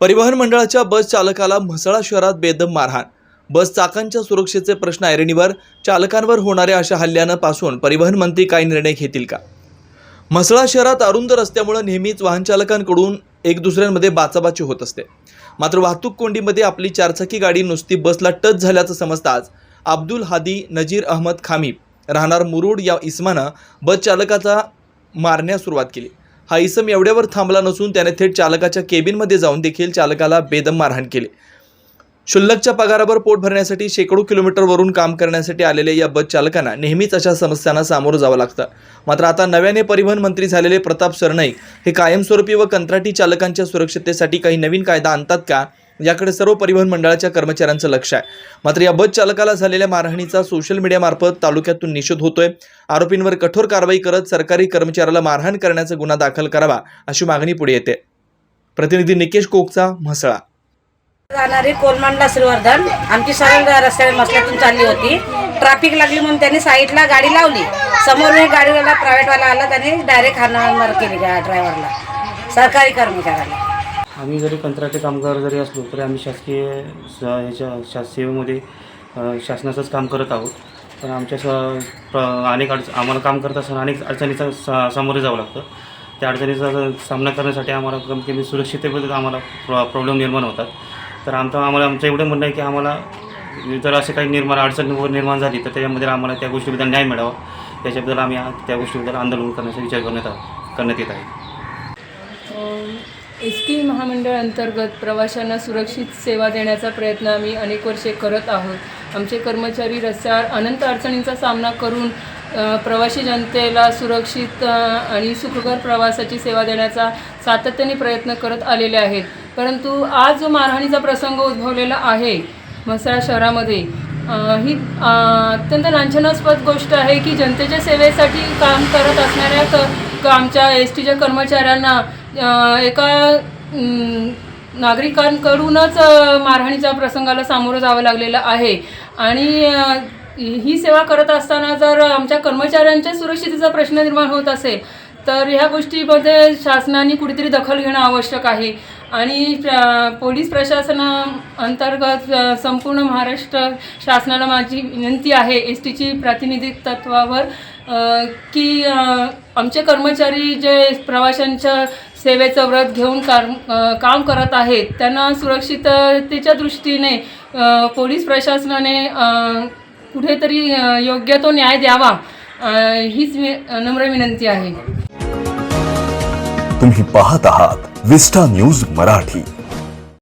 परिवहन मंडळाच्या बस चालकाला म्हसळा शहरात बेदम मारहाण. बस चाकांच्या सुरक्षेचे प्रश्न ऐरणीवर चालकांवर होणाऱ्या अशा हल्ल्यानं पासून परिवहन मंत्री काही निर्णय घेतील का? म्हसळा शहरात अरुंद रस्त्यामुळे नेहमीच वाहन चालकांकडून एक दुसऱ्यांमध्ये बाचाबाची होत असते. मात्र वाहतूक कोंडीमध्ये आपली चारचाकी गाडी नुसती बसला टच झाल्याचं समजताच अब्दुल हादी नजीर अहमद खामी राहणार मुरुड या इस्मानं बस चालकाचा मारण्यास सुरुवात केली. हा इसम एवढ्यावर थांबला नसून त्याने थेट चालकाच्या केबिनमध्ये जाऊन देखील चालकाला बेदम मारहाण केली. शुल्लकच्या पगारावर पोट भरण्यासाठी शेकडो किलोमीटरवरून काम करण्यासाठी आलेल्या या बस चालकांना नेहमीच अशा समस्यांना सामोरं जावं लागतं. मात्र आता नव्याने परिवहन मंत्री झालेले प्रताप सरनाईक हे कायमस्वरूपी व कंत्राटी चालकांच्या सुरक्षिततेसाठी काही नवीन कायदा आणतात का? याकडे सर्व परिवहन मंडळाच्या कर्मचाऱ्यांचं लक्ष आहे. मात्र या बस चालकाला झालेल्या मारहाणीचा सोशल मीडियामार्फत तालुक्यातून निषेध होतोय. आरोपींवर कठोर कारवाई करत सरकारी कर्मचाऱ्याला मारहाण करण्याचा गुन्हा दाखल करावा अशी मागणी पुढे येते. प्रतिनिधी निकेश कोकचा म्हसळा. जाणारी कोलमांडला श्रीवर्धन आमची सरळ रस्त्याने मसल्यातून चालली होती. ट्रॅफिक लागली म्हणून त्यांनी साईडला गाडी लावली. समोरून एक गाडीवाला प्रायव्हेटवाला आला त्याने डायरेक्ट हाणामार केली ड्रायव्हरला सरकारी कर्मचाऱ्याला. आम्ही जरी कंत्राटी कामगार जरी असलो तरी आम्ही शासकीय स ह्याच्या शास सेवेमध्ये शासनाचंच काम करत आहोत. पण आमच्या स प्र अनेक अडच आम्हाला काम करत असताना अनेक अडचणीचा सा सामोरे जावं लागतं. त्या अडचणीचा सामना करण्यासाठी आम्हाला कमी कमी सुरक्षिततेबद्दल आम्हाला प्रॉ प्रॉब्लेम निर्माण होतात. तर आमचं आम्हाला आमचं एवढं म्हणणं आहे की आम्हाला जर असे काही निर्माण अडचण निर्माण झाली तर त्याच्यामध्ये आम्हाला त्या गोष्टीबद्दल न्याय मिळावा. त्याच्याबद्दल आम्ही त्या गोष्टीबद्दल आंदोलन करण्याचा विचार करण्यात आ- करण्यात येत आहे. एस टी महामंडळ अंतर्गत प्रवाशांना सुरक्षित सेवा देण्याचा प्रयत्न आम्ही अनेक वर्षे करत आहोत. आमचे कर्मचारी रस्त्यावर अनंत अडचणींचा सामना करून प्रवासी जनतेला सुरक्षित आणि सुखकर प्रवासाची सेवा देण्याचा सातत्याने प्रयत्न करत आलेले आहेत. परंतु आज जो मारहाणीचा प्रसंग उद्भवलेला आहे म्हसळा शहरामध्ये ही अत्यंत लांछनास्पद गोष्ट आहे की जनतेच्या सेवेसाठी काम करत असणाऱ्या क आमच्या एस टीच्या कर्मचाऱ्यांना एका नागरिकांकडूनच मारहाणीच्या प्रसंगाला सामोरं जावं लागलेलं आहे. आणि ही सेवा करत असताना जर आमच्या कर्मचाऱ्यांच्या सुरक्षितेचा प्रश्न निर्माण होत असेल तर ह्या गोष्टीमध्ये शासनाने कुठेतरी दखल घेणं आवश्यक आहे. आणि पोलीस प्रशासना अंतर्गत संपूर्ण महाराष्ट्र शासनाला माझी विनंती आहे एस टीची प्रातिनिधिकत्वावर की आमचे कर्मचारी जे प्रवाशांच्या सेवेचं व्रत घेऊन कार काम करत आहेत त्यांना सुरक्षिततेच्या दृष्टीने पोलीस प्रशासनाने कुठेतरी योग्य तो न्याय द्यावा हीच वि- नम्र विनंती आहे. तुम्ही पाहत आहात विस्टा न्यूज मराठी.